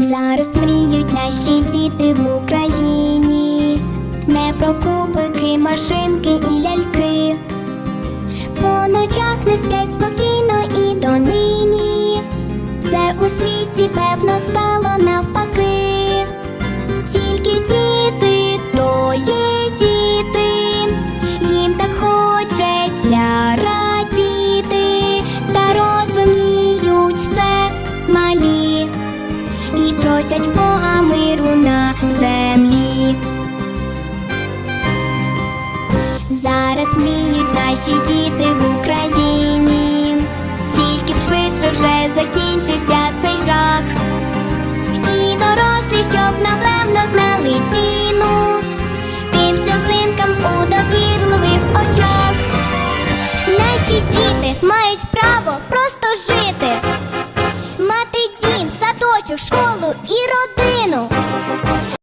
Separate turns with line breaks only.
Зараз мріють наші діти в Україні, не про кубики, машинки і ляльки. По ночах не сплять спокійно і донині. Все у світі певно стало навпаки. Просять Бога миру на землі. Зараз мріють наші діти в Україні, тільки б швидше вже закінчився цей жах. І дорослі, щоб напевно знали ціну тим сльозинкам у довірливих очах. Наші діти мають право просто жити, мати дім, садочок, школу і.